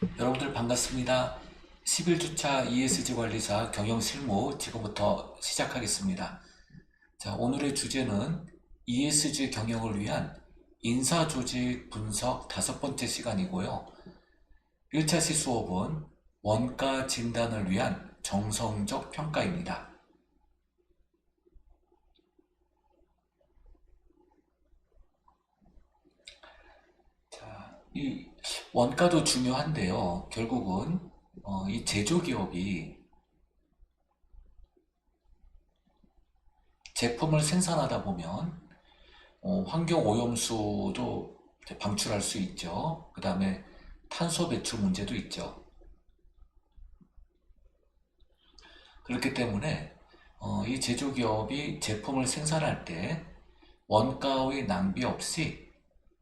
여러분들 반갑습니다. 11주차 ESG 관리사 경영 실무 지금부터 시작하겠습니다. 자, 오늘의 주제는 ESG 경영을 위한 인사 조직 분석 다섯 번째 시간이고요. 1차 시 수업은 원가 진단을 위한 정성적 평가입니다. 자, 이 원가도 중요한데요. 결국은 어, 이 제조기업이 제품을 생산하다 보면 어, 환경 오염수도 이제 방출할 수 있죠. 그 다음에 탄소 배출 문제도 있죠. 그렇기 때문에 어, 이 제조기업이 제품을 생산할 때 원가의 낭비 없이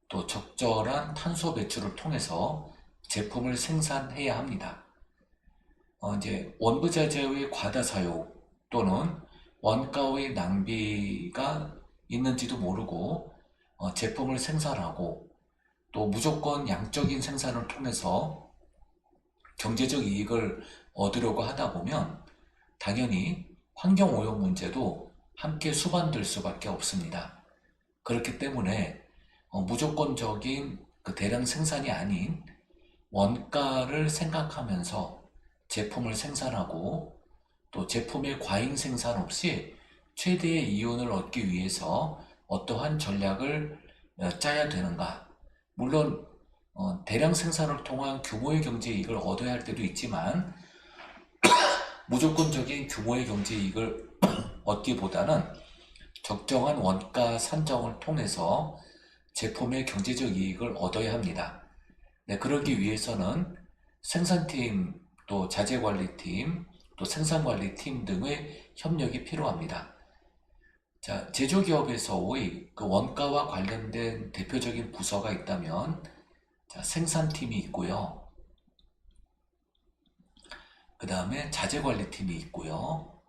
또 적절한 탄소 배출을 통해서 제품을 생산해야 합니다. 어, 이제 원부자재의 과다 사용 또는 원가의 낭비가 있는지도 모르고 어, 제품을 생산하고 또 무조건 양적인 생산을 통해서 경제적 이익을 얻으려고 하다 보면 당연히 환경 오염 문제도 함께 수반될 수밖에 없습니다. 그렇기 때문에 어, 무조건적인 그 대량 생산이 아닌 원가를 생각하면서 제품을 생산하고 또 제품의 과잉 생산 없이 최대의 이윤을 얻기 위해서 어떠한 전략을 어, 짜야 되는가. 물론 어, 대량 생산을 통한 규모의 경제 이익을 얻어야 할 때도 있지만 무조건적인 규모의 경제 이익을 얻기보다는 적정한 원가 산정을 통해서 제품의 경제적 이익을 얻어야 합니다. 네, 그러기 위해서는 생산팀, 또 자재관리팀, 또 생산관리팀 등의 협력이 필요합니다. 자, 제조기업에서의 그 원가와 관련된 대표적인 부서가 있다면, 자, 생산팀이 있고요. 그 다음에 자재관리팀이 있고요.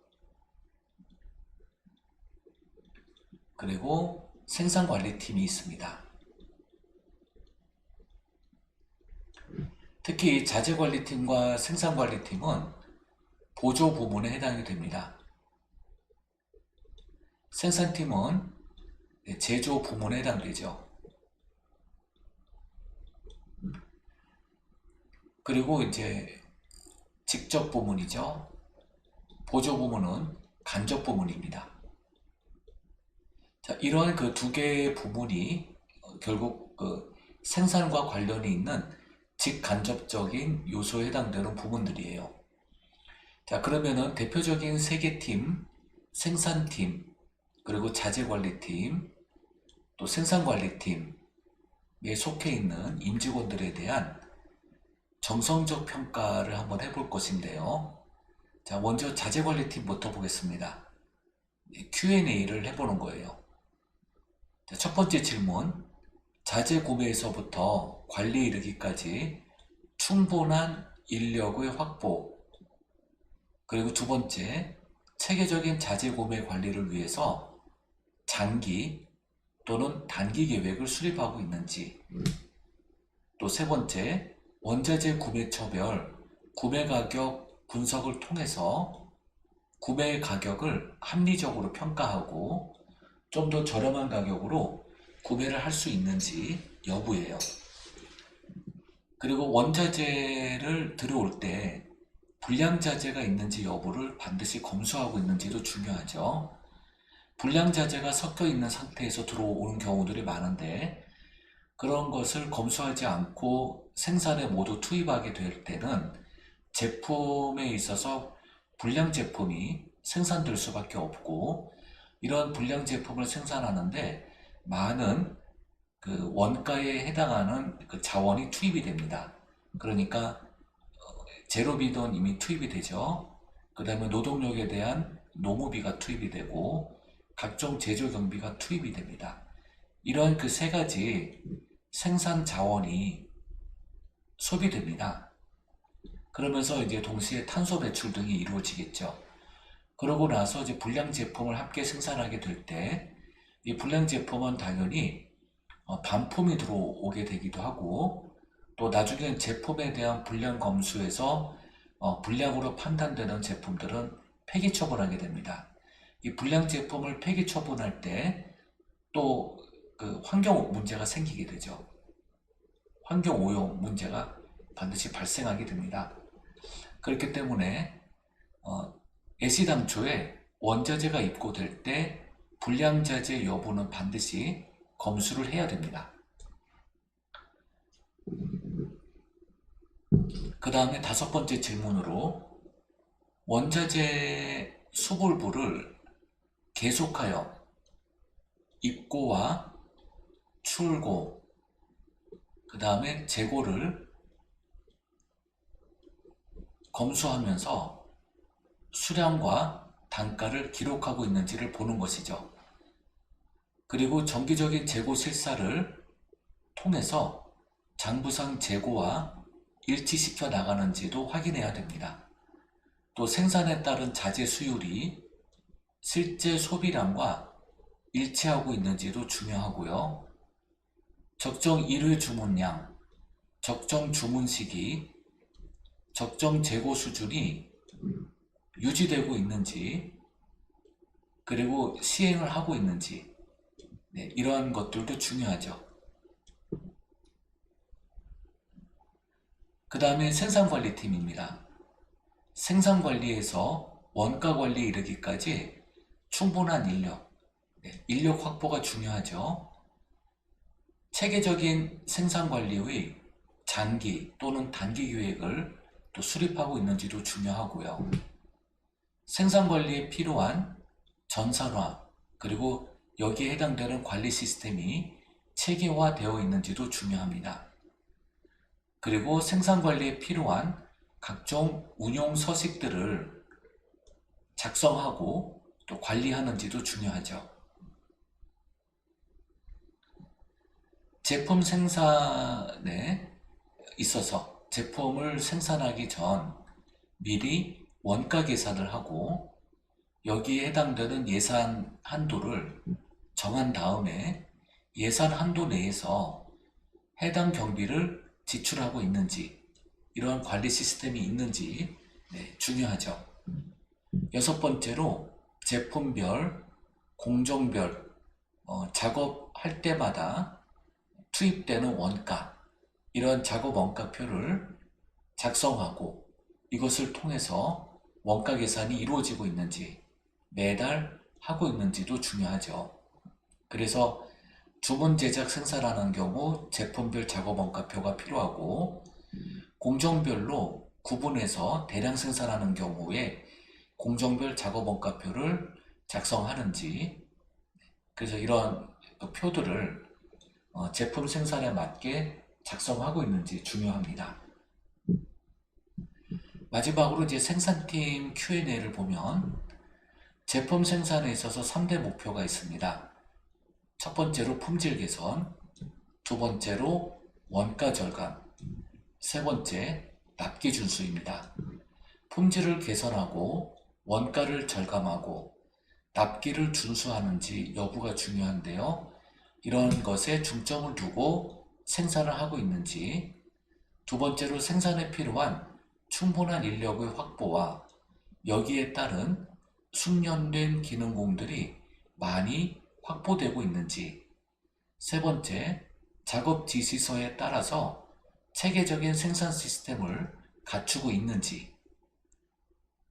그리고 생산관리팀이 있습니다. 특히 자재관리팀과 생산관리팀은 보조 부문에 해당이 됩니다. 생산팀은 제조 부문에 해당되죠. 그리고 이제 직접 부문이죠. 보조 부문은 간접 부문입니다. 자, 이러한 그두 개의 부문이 결국 그 생산과 관련이 있는 직간접적인 요소에 해당되는 부분들이에요. 자, 그러면은 대표적인 세 개 팀, 생산팀, 그리고 자재관리팀, 또 생산관리팀에 속해 있는 임직원들에 대한 정성적 평가를 한번 해볼 것인데요. 자, 먼저 자재관리팀부터 보겠습니다. Q&A를 해보는 거예요. 자, 첫 번째 질문. 자재 구매에서부터 관리에 이르기까지 충분한 인력의 확보. 그리고 두 번째, 체계적인 자재 구매 관리를 위해서 장기 또는 단기 계획을 수립하고 있는지. 또 세 번째, 원자재 구매처별 구매 가격 분석을 통해서 구매 가격을 합리적으로 평가하고 좀 더 저렴한 가격으로 구매를 할 수 있는지 여부예요. 그리고 원자재를 들어올 때 불량자재가 있는지 여부를 반드시 검수하고 있는지도 중요하죠. 불량자재가 섞여 있는 상태에서 들어오는 경우들이 많은데 그런 것을 검수하지 않고 생산에 모두 투입하게 될 때는 제품에 있어서 불량 제품이 생산될 수밖에 없고 이런 불량 제품을 생산하는데 많은 그 원가에 해당하는 그 자원이 투입이 됩니다. 그러니까 제로비는 이미 투입이 되죠. 그 다음에 노동력에 대한 노무비가 투입이 되고 각종 제조 경비가 투입이 됩니다. 이런 그 세 가지 생산 자원이 소비됩니다. 그러면서 이제 동시에 탄소 배출 등이 이루어지겠죠. 그러고 나서 이제 불량 제품을 함께 생산하게 될 때 이 불량 제품은 당연히 어, 반품이 들어오게 되기도 하고 또 나중엔 제품에 대한 불량 검수에서 어, 불량으로 판단되는 제품들은 폐기 처분하게 됩니다. 이 불량 제품을 폐기 처분할 때 또 그 환경 문제가 생기게 되죠. 환경 오염 문제가 반드시 발생하게 됩니다. 그렇기 때문에 어, 애시당초에 원자재가 입고될 때 불량자재 여부는 반드시 검수를 해야 됩니다. 그 다음에 다섯 번째 질문으로 원자재 수불부를 계속하여 입고와 출고, 그 다음에 재고를 검수하면서 수량과 단가를 기록하고 있는지를 보는 것이죠. 그리고 정기적인 재고 실사를 통해서 장부상 재고와 일치시켜 나가는지도 확인해야 됩니다. 또 생산에 따른 자재 수율이 실제 소비량과 일치하고 있는지도 중요하고요. 적정 일회 주문량, 적정 주문 시기, 적정 재고 수준이 유지되고 있는지, 그리고 시행을 하고 있는지, 네, 이러한 것들도 중요하죠. 그 다음에 생산관리팀입니다. 생산관리에서 원가관리에 이르기까지 충분한 인력, 네, 인력 확보가 중요하죠. 체계적인 생산관리의 장기 또는 단기 계획을 또 수립하고 있는지도 중요하고요. 생산 관리에 필요한 전산화, 그리고 여기에 해당되는 관리 시스템이 체계화되어 있는지도 중요합니다. 그리고 생산 관리에 필요한 각종 운용 서식들을 작성하고 또 관리하는지도 중요하죠. 제품 생산에 있어서 제품을 생산하기 전 미리 원가 계산을 하고 여기에 해당되는 예산 한도를 정한 다음에 예산 한도 내에서 해당 경비를 지출하고 있는지 이러한 관리 시스템이 있는지 네, 중요하죠. 여섯 번째로 제품별, 공정별 어, 작업할 때마다 투입되는 원가 이런 작업 원가표를 작성하고 이것을 통해서 원가 계산이 이루어지고 있는지 매달 하고 있는지도 중요하죠. 그래서 주문 제작 생산하는 경우 제품별 작업 원가표가 필요하고 공정별로 구분해서 대량 생산하는 경우에 공정별 작업 원가표를 작성하는지 그래서 이런 표들을 어, 제품 생산에 맞게 작성하고 있는지 중요합니다. 마지막으로 이제 생산팀 Q&A를 보면 제품 생산에 있어서 3대 목표가 있습니다. 첫 번째로 품질 개선, 두 번째로 원가 절감, 세 번째 납기 준수입니다. 품질을 개선하고 원가를 절감하고 납기를 준수하는지 여부가 중요한데요. 이런 것에 중점을 두고 생산을 하고 있는지, 두 번째로 생산에 필요한 충분한 인력의 확보와 여기에 따른 숙련된 기능공들이 많이 확보되고 있는지, 세 번째, 작업 지시서에 따라서 체계적인 생산 시스템을 갖추고 있는지,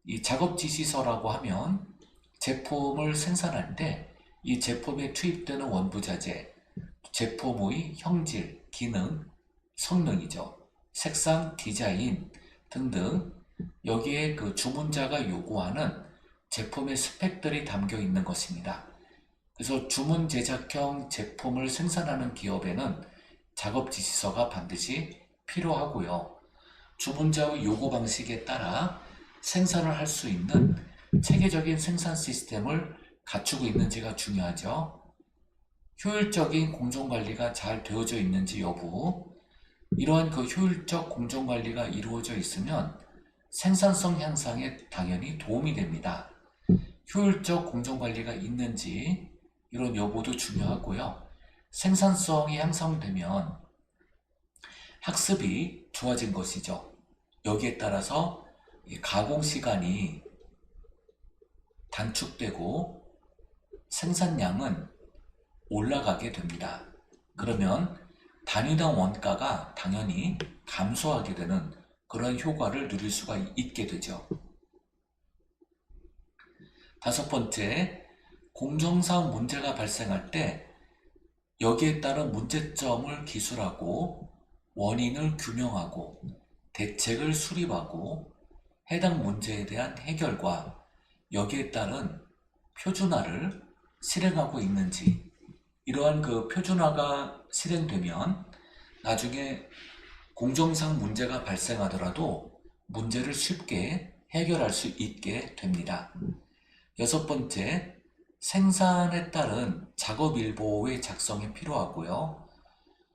이 작업 지시서라고 하면 제품을 생산할 때 이 제품에 투입되는 원부자재, 제품의 형질, 기능, 성능이죠. 색상, 디자인 등등 여기에 그 주문자가 요구하는 제품의 스펙들이 담겨 있는 것입니다. 그래서 주문 제작형 제품을 생산하는 기업에는 작업 지시서가 반드시 필요하고요. 주문자의 요구 방식에 따라 생산을 할 수 있는 체계적인 생산 시스템을 갖추고 있는지가 중요하죠. 효율적인 공정 관리가 잘 되어져 있는지 여부, 이러한 그 효율적 공정관리가 이루어져 있으면 생산성 향상에 당연히 도움이 됩니다. 효율적 공정관리가 있는지 이런 여부도 중요하고요. 생산성이 향상되면 학습이 좋아진 것이죠. 여기에 따라서 이 가공 시간이 단축되고 생산량은 올라가게 됩니다. 그러면 단위당 원가가 당연히 감소하게 되는 그런 효과를 누릴 수가 있게 되죠. 다섯 번째, 공정상 문제가 발생할 때 여기에 따른 문제점을 기술하고 원인을 규명하고 대책을 수립하고 해당 문제에 대한 해결과 여기에 따른 표준화를 실행하고 있는지 이러한 그 표준화가 실행되면 나중에 공정상 문제가 발생하더라도 문제를 쉽게 해결할 수 있게 됩니다. 여섯 번째, 생산에 따른 작업 일보의 작성이 필요하고요.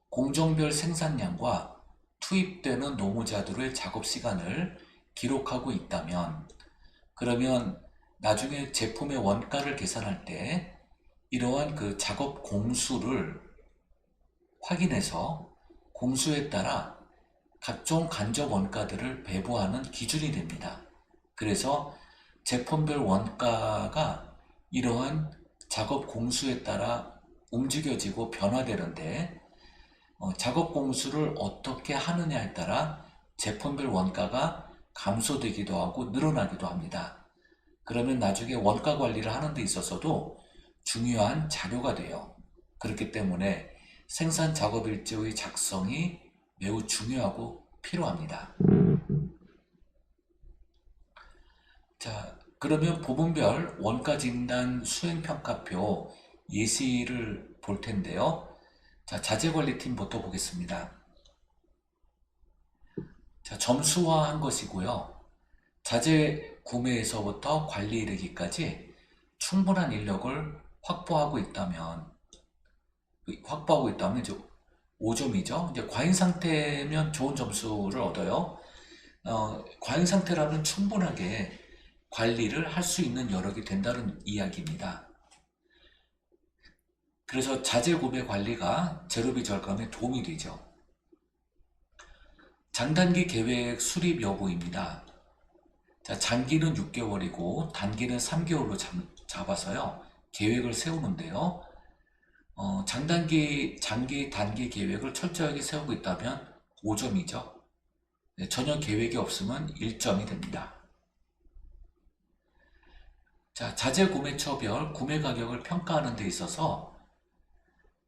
공정별 생산량과 투입되는 노무자들의 작업 시간을 기록하고 있다면 그러면 나중에 제품의 원가를 계산할 때 이러한 그 작업 공수를 확인해서 공수에 따라 각종 간접 원가들을 배부하는 기준이 됩니다. 그래서 제품별 원가가 이러한 작업 공수에 따라 움직여지고 변화되는데 어, 작업 공수를 어떻게 하느냐에 따라 제품별 원가가 감소되기도 하고 늘어나기도 합니다. 그러면 나중에 원가 관리를 하는 데 있어서도 중요한 자료가 돼요. 그렇기 때문에 생산 작업 일지의 작성이 매우 중요하고 필요합니다. 자, 그러면 부분별 원가 진단 수행 평가표 예시를 볼 텐데요. 자, 자재 관리팀부터 보겠습니다. 자, 점수화한 것이고요. 자재 구매에서부터 관리 이르기까지 충분한 인력을 확보하고 있다면 확보하고 있다면 이제 5점이죠. 이제 과잉 상태면 좋은 점수를 얻어요. 어, 과잉 상태라면 충분하게 관리를 할 수 있는 여력이 된다는 이야기입니다. 그래서 자재 구매 관리가 재료비 절감에 도움이 되죠. 장단기 계획 수립 여부입니다. 자, 장기는 6개월이고 단기는 3개월로 잡, 잡아서요. 계획을 세우는데요. 어, 장단기, 장기, 단기 계획을 철저하게 세우고 있다면 5점이죠. 네, 전혀 계획이 없으면 1점이 됩니다. 자, 자재 구매처별 구매 가격을 평가하는 데 있어서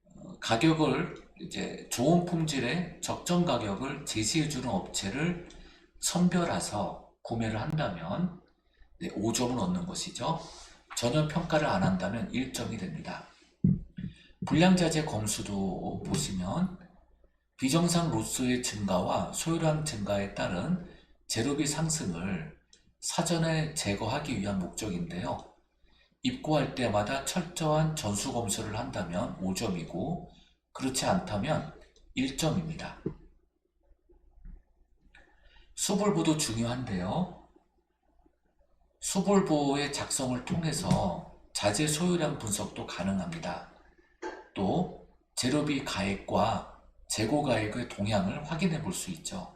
어, 가격을 이제 좋은 품질의 적정 가격을 제시해 주는 업체를 선별해서 구매를 한다면 네, 5점을 얻는 것이죠. 전혀 평가를 안 한다면 1점이 됩니다. 불량자재 검수도 보시면 비정상 로스의 증가와 소요량 증가에 따른 재료비 상승을 사전에 제거하기 위한 목적인데요. 입고할 때마다 철저한 전수 검수를 한다면 5점이고 그렇지 않다면 1점입니다. 수불부도 중요한데요. 수불부의 작성을 통해서 자재 소요량 분석도 가능합니다. 또 재료비 가액과 재고 가액의 동향을 확인해 볼 수 있죠.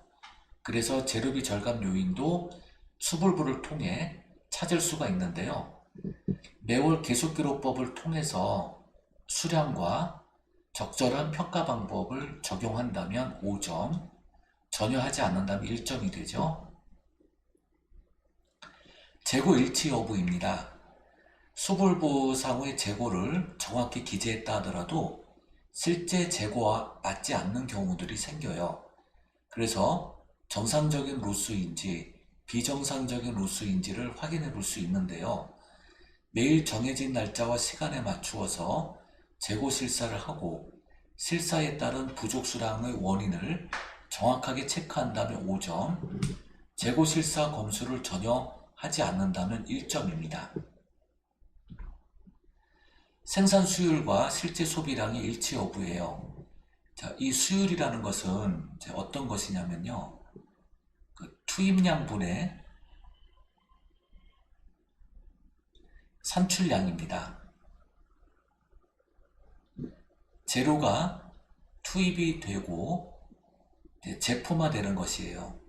그래서 재료비 절감 요인도 수불부를 통해 찾을 수가 있는데요. 매월 계속기록법을 통해서 수량과 적절한 평가 방법을 적용한다면 5점, 전혀 하지 않는다면 1점이 되죠. 재고 일치 여부입니다. 수불부상의 재고를 정확히 기재했다 하더라도 실제 재고와 맞지 않는 경우들이 생겨요. 그래서 정상적인 로스인지 비정상적인 로스인지를 확인해 볼 수 있는데요. 매일 정해진 날짜와 시간에 맞추어서 재고 실사를 하고 실사에 따른 부족 수량의 원인을 정확하게 체크한다면 5점, 재고 실사 검수를 전혀 하지 않는다면 1점입니다. 생산 수율과 실제 소비량의 일치 여부예요. 자, 이 수율이라는 것은 어떤 것이냐면요. 그 투입량분의 산출량입니다. 재료가 투입이 되고 제품화되는 것이에요.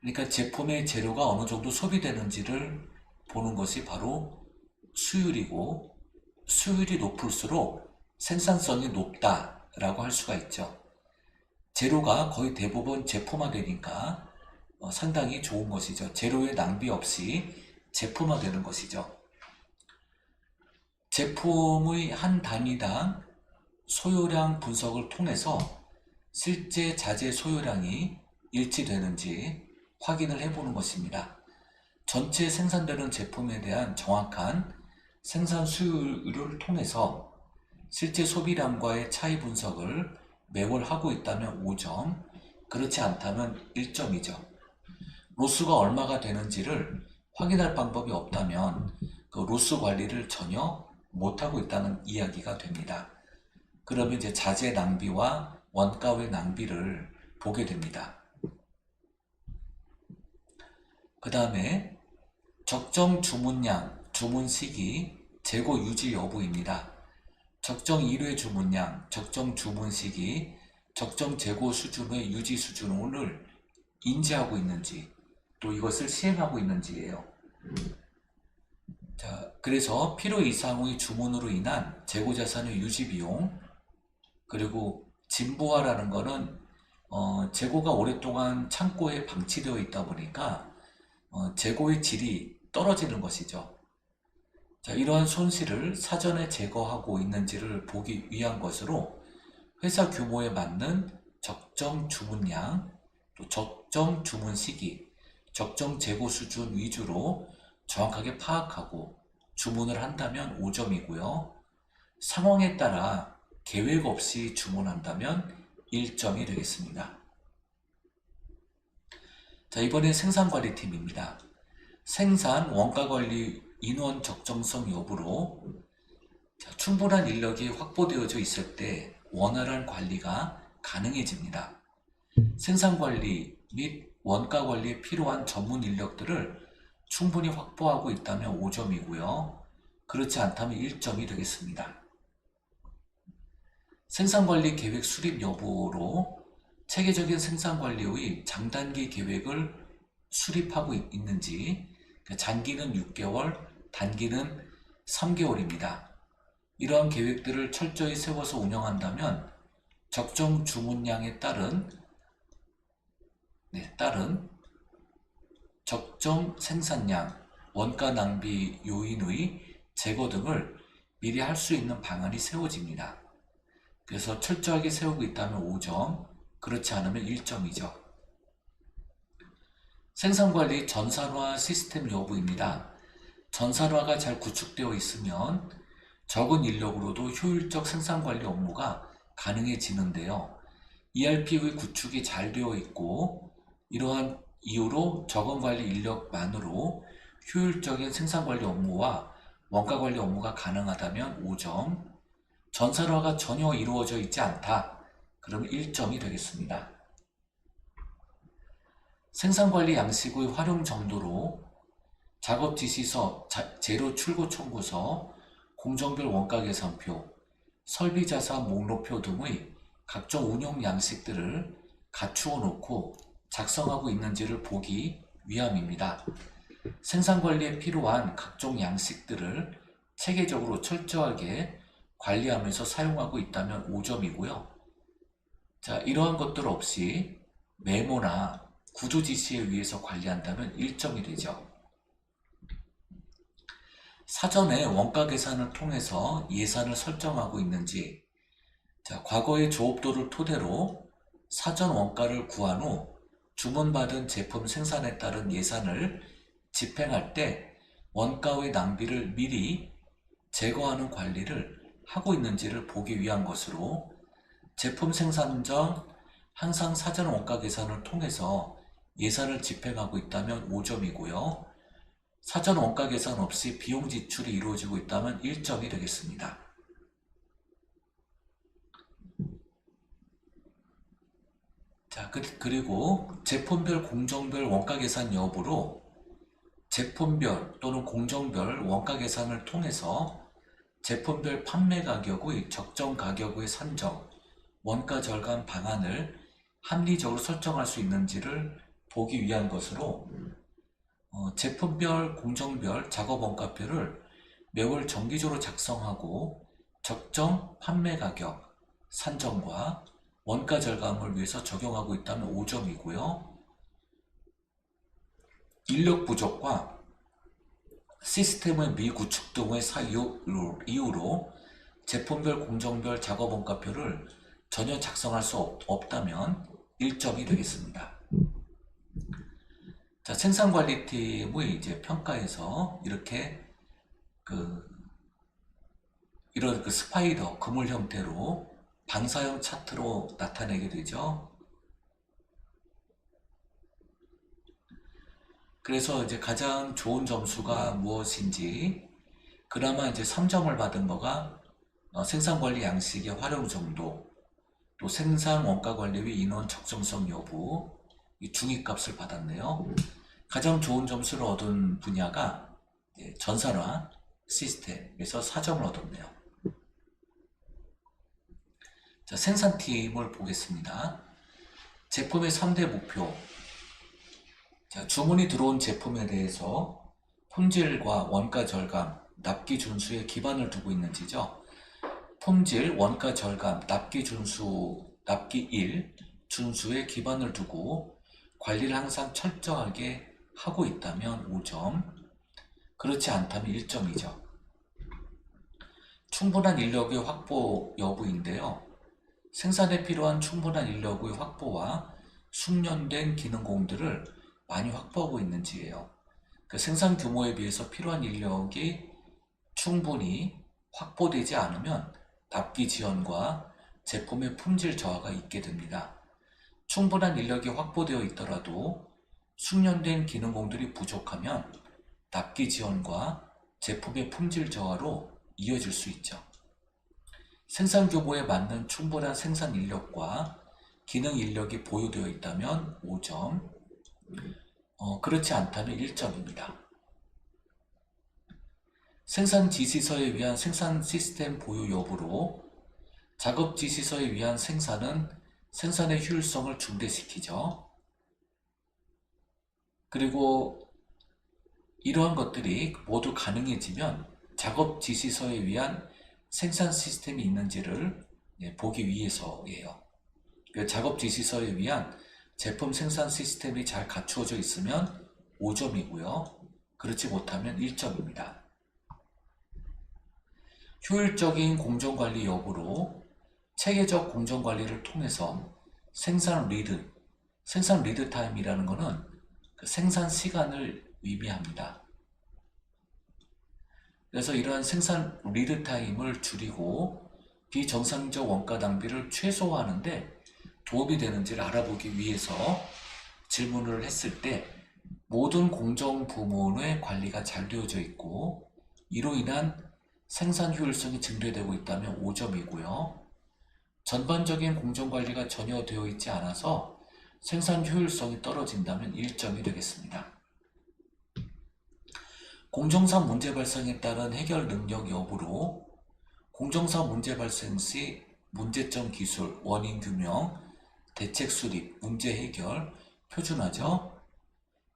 그러니까 제품의 재료가 어느 정도 소비되는지를 보는 것이 바로 수율이고 수율이 높을수록 생산성이 높다라고 할 수가 있죠. 재료가 거의 대부분 제품화되니까 어, 상당히 좋은 것이죠. 재료의 낭비 없이 제품화되는 것이죠. 제품의 한 단위당 소요량 분석을 통해서 실제 자재 소요량이 일치되는지 확인을 해보는 것입니다. 전체 생산되는 제품에 대한 정확한 생산 수율을 통해서 실제 소비량과의 차이 분석을 매월 하고 있다면 5점, 그렇지 않다면 1점이죠. 로스가 얼마가 되는지를 확인할 방법이 없다면 그 로스 관리를 전혀 못하고 있다는 이야기가 됩니다. 그러면 이제 자재 낭비와 원가의 낭비를 보게 됩니다. 그 다음에 적정 주문량, 주문 시기, 재고 유지 여부입니다. 적정 일회 주문량, 적정 주문 시기, 적정 재고 수준의 유지 수준을 인지하고 있는지, 또 이것을 시행하고 있는지예요. 자, 그래서 필요 이상의 주문으로 인한 재고 자산의 유지 비용, 그리고 진부화라는 거는 어, 재고가 오랫동안 창고에 방치되어 있다 보니까 어, 재고의 질이 떨어지는 것이죠. 자, 이러한 손실을 사전에 제거하고 있는지를 보기 위한 것으로 회사 규모에 맞는 적정 주문량, 또 적정 주문 시기, 적정 재고 수준 위주로 정확하게 파악하고 주문을 한다면 5점이고요. 상황에 따라 계획 없이 주문한다면 1점이 되겠습니다. 자, 이번엔 생산관리팀입니다. 생산 원가 관리 인원 적정성 여부로 자, 충분한 인력이 확보되어져 있을 때 원활한 관리가 가능해집니다. 생산 관리 및 원가 관리에 필요한 전문 인력들을 충분히 확보하고 있다면 5점이고요. 그렇지 않다면 1점이 되겠습니다. 생산관리 계획 수립 여부로 체계적인 생산관리의 장단기 계획을 수립하고 있- 있는지 장기는 6개월, 단기는 3개월입니다. 이러한 계획들을 철저히 세워서 운영한다면 적정 주문량에 따른 네, 따른 적정 생산량, 원가 낭비 요인의 제거 등을 미리 할 수 있는 방안이 세워집니다. 그래서 철저하게 세우고 있다면 5점, 그렇지 않으면 1점이죠. 생산관리 전산화 시스템 여부입니다. 전산화가 잘 구축되어 있으면 적은 인력으로도 효율적 생산관리 업무가 가능해지는데요. ERP의 구축이 잘 되어 있고 이러한 이유로 적은 관리 인력만으로 효율적인 생산관리 업무와 원가관리 업무가 가능하다면 5점, 전산화가 전혀 이루어져 있지 않다. 그럼 1점이 되겠습니다. 생산관리 양식의 활용 정도로 작업 지시서, 자- 재료 출고 청구서, 공정별 원가 계산표, 설비 자산 목록표 등의 각종 운영 양식들을 갖추어 놓고 작성하고 있는지를 보기 위함입니다. 생산관리에 필요한 각종 양식들을 체계적으로 철저하게 관리하면서 사용하고 있다면 5점이고요. 자, 이러한 것들 없이 메모나 구조 지시에 의해서 관리한다면 1점이 되죠. 사전에 원가 계산을 통해서 예산을 설정하고 있는지, 자, 과거의 조업도를 토대로 사전 원가를 구한 후 주문받은 제품 생산에 따른 예산을 집행할 때 원가의 낭비를 미리 제거하는 관리를 하고 있는지를 보기 위한 것으로 제품 생산 전 항상 사전 원가 계산을 통해서 예산을 집행하고 있다면 5점이고요. 사전 원가 계산 없이 비용 지출이 이루어지고 있다면 1점이 되겠습니다. 자, 그, 그리고 제품별 공정별 원가 계산 여부로 제품별 또는 공정별 원가 계산을 통해서 제품별 판매 가격의 적정 가격의 산정, 원가 절감 방안을 합리적으로 설정할 수 있는지를 보기 위한 것으로 어, 제품별, 공정별 작업 원가표를 매월 정기적으로 작성하고 적정 판매 가격 산정과 원가 절감을 위해서 적용하고 있다면 5점이고요. 인력 부족과 시스템의 미구축 등의 사유로 이유로 제품별 공정별 작업 원가표를 전혀 작성할 수 없, 없다면 1점이 되겠습니다. 자, 생산 관리팀의 이제 평가에서 이렇게 그 이런 그 스파이더 그물 형태로 반사형 차트로 나타내게 되죠. 그래서 이제 가장 좋은 점수가 무엇인지 그나마 이제 3점을 받은 거가 어, 생산관리 양식의 활용 정도 또 생산 원가 관리 및 인원 적정성 여부 이 중위값을 받았네요. 가장 좋은 점수를 얻은 분야가 전산화 시스템에서 4점을 얻었네요. 자, 생산팀을 보겠습니다. 제품의 3대 목표. 자, 주문이 들어온 제품에 대해서 품질과 원가 절감, 납기 준수에 기반을 두고 있는지죠. 품질, 원가 절감, 납기 준수, 납기 1, 준수에 기반을 두고 관리를 항상 철저하게 하고 있다면 5점, 그렇지 않다면 1점이죠. 충분한 인력의 확보 여부인데요. 생산에 필요한 충분한 인력의 확보와 숙련된 기능공들을 많이 확보하고 있는지예요. 그 생산 규모에 비해서 필요한 인력이 충분히 확보되지 않으면 납기 지연과 제품의 품질 저하가 있게 됩니다. 충분한 인력이 확보되어 있더라도 숙련된 기능공들이 부족하면 납기 지연과 제품의 품질 저하로 이어질 수 있죠. 생산 규모에 맞는 충분한 생산 인력과 기능 인력이 보유되어 있다면 5점, 어, 그렇지 않다면 1점입니다. 생산 지시서에 위한 생산 시스템 보유 여부로 작업 지시서에 위한 생산은 생산의 효율성을 중대시키죠. 그리고 이러한 것들이 모두 가능해지면 작업 지시서에 위한 생산 시스템이 있는지를 예, 보기 위해서예요. 그 작업 지시서에 위한 제품 생산 시스템이 잘 갖추어져 있으면 5점이고요. 그렇지 못하면 1점입니다. 효율적인 공정관리 여부로 체계적 공정관리를 통해서 생산 리드, 생산 리드 타임이라는 것은 그 생산 시간을 의미합니다. 그래서 이러한 생산 리드 타임을 줄이고 비정상적 원가 낭비를 최소화하는데 도움이 되는지를 알아보기 위해서 질문을 했을 때 모든 공정 부문의 관리가 잘 되어져 있고 이로 인한 생산 효율성이 증대되고 있다면 5점이고요. 전반적인 공정 관리가 전혀 되어 있지 않아서 생산 효율성이 떨어진다면 1점이 되겠습니다. 공정사 문제 발생에 따른 해결 능력 여부로 공정사 문제 발생 시 문제점 기술, 원인 규명, 대책 수립, 문제 해결, 표준화죠.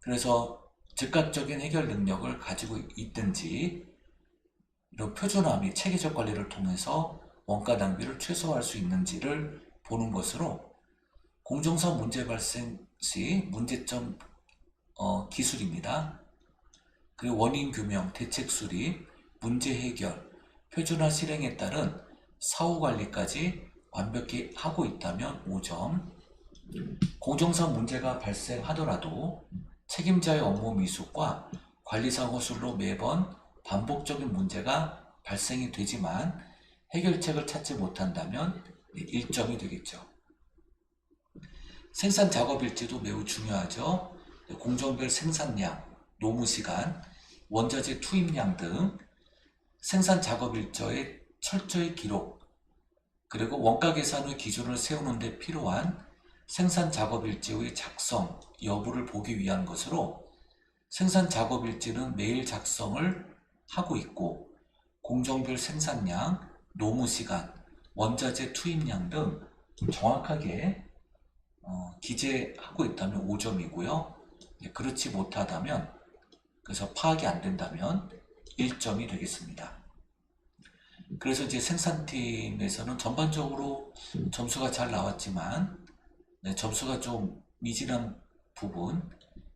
그래서 즉각적인 해결 능력을 가지고 있든지 이런 표준화 및 체계적 관리를 통해서 원가 낭비를 최소화할 수 있는지를 보는 것으로 공정사 문제 발생 시 문제점 어, 기술입니다. 그리고 원인 규명, 대책 수립, 문제 해결, 표준화 실행에 따른 사후 관리까지 완벽히 하고 있다면 5점. 공정상 문제가 발생하더라도 책임자의 업무 미숙과 관리상 허술로 매번 반복적인 문제가 발생이 되지만 해결책을 찾지 못한다면 1점이 되겠죠. 생산 작업 일지도 매우 중요하죠. 공정별 생산량, 노무 시간, 원자재 투입량 등 생산 작업 일정의 철저히 기록, 그리고 원가 계산 의 기준을 세우는 데 필요한 생산 작업 일지의 작성 여부를 보기 위한 것으로 생산 작업 일지는 매일 작성을 하고 있고 공정별 생산량, 노무 시간, 원자재 투입량 등 정확하게 어, 기재하고 있다면 5점이고요. 그렇지 못하다면 그래서 파악이 안 된다면 1점이 되겠습니다. 그래서 이제 생산팀에서는 전반적으로 점수가 잘 나왔지만 네, 점수가 좀 미진한 부분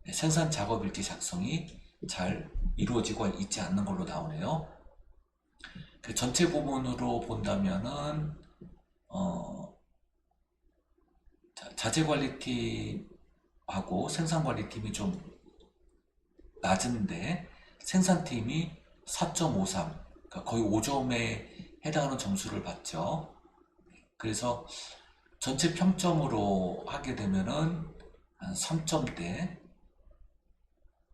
네, 생산 작업 일지 작성이 잘 이루어지고 있지 않는 걸로 나오네요. 그 전체 부분으로 본다면은 어, 자- 자재 관리팀하고 생산 관리팀이 좀 낮은데 생산팀이 4.53, 그러니까 거의 5점에 해당하는 점수를 받죠. 그래서 전체 평점으로 하게 되면은 한 3점대.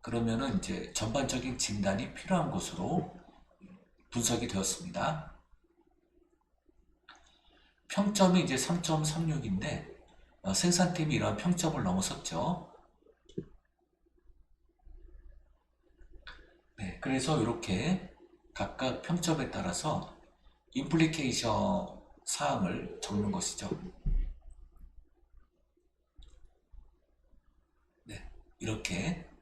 그러면은 이제 전반적인 진단이 필요한 것으로 분석이 되었습니다. 평점이 이제 3.36인데 생산팀이 이러한 평점을 넘어섰죠. 네, 그래서 이렇게 각각 평점에 따라서 임플리케이션 사항을 적는 것이죠. 네, 이렇게